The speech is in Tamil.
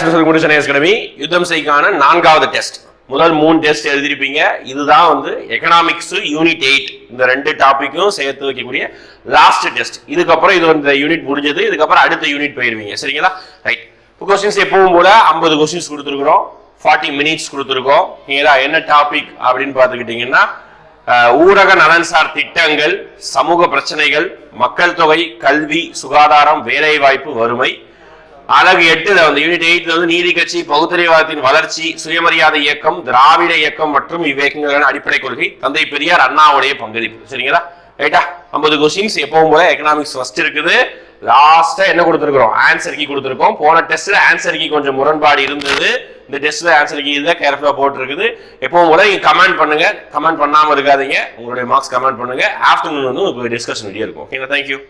குடிசனை அகாடமி யுத்தம் செய்க்கான நான்காவது டெஸ்ட் முதல் மூணு டெஸ்ட் எழுதியிருப்பீங்க. இதுதான் வந்து எக்கனாமிக்ஸ் யூனிட் எயிட் இந்த ரெண்டு டாப்பிக்கும் சேர்த்து வைக்கக்கூடிய லாஸ்ட் டெஸ்ட் இதுக்கப்புறம் இது இந்த யூனிட் முடிஞ்சது. இதுக்கப்புறம் அடுத்த யூனிட் போயிருவீங்க. சரிங்களா? ரைட் இப்போ கொஸ்டின்ஸ் எப்பவும் போல ஐம்பது கொஸ்டின்ஸ் கொடுத்துருக்குறோம். ஃபார்ட்டி மினிட்ஸ் கொடுத்துருக்கோம். நீங்களா என்ன டாபிக் அப்படின்னு பார்த்துக்கிட்டீங்கன்னா ஊரக நலன்சார் திட்டங்கள் சமூக பிரச்சனைகள் மக்கள் தொகை கல்வி சுகாதாரம் வேலைவாய்ப்பு வறுமை அழகு எட்டுல வந்து யூனிட் எயிட்ல வந்து நீதி கட்சி பகுத்தறிவாதத்தின் வளர்ச்சி சுயமரியாதை இயக்கம் திராவிட இயக்கம் மற்றும் இவ்வியக்கங்களின் அடிப்படை கொள்கை. தந்தை பெரியார் அண்ணாவுடைய பங்களிப்பு. சரிங்களா? ரைட்டா ஐம்பது கொஸ்டின்ஸ் எப்பவும் போல எக்கனாமிக்ஸ் ஃபர்ஸ்ட் இருக்குது. லாஸ்டா என்ன கொடுத்துருக்கோம் ஆன்சர் கீ கொடுத்துருக்கோம். போன டெஸ்ட்ல ஆன்சர் கீ கொஞ்சம் முரண்பாடு இருந்தது. இந்த டெஸ்ட்ல ஆன்சர் கீ தான் கேர்ஃபுல்லா போட்டிருக்குது. எப்பவும் போல நீங்க கமெண்ட் பண்ணுங்க. கமெண்ட் பண்ணாம இருக்காதீங்க. உங்களுடைய மார்க்ஸ் கமெண்ட் பண்ணுங்க. ஆஃப்டர்நூன் வந்து உங்களுக்கு டிஸ்கஷன் வீடியோ இருக்கும். ஓகேங்களா தேங்க்யூ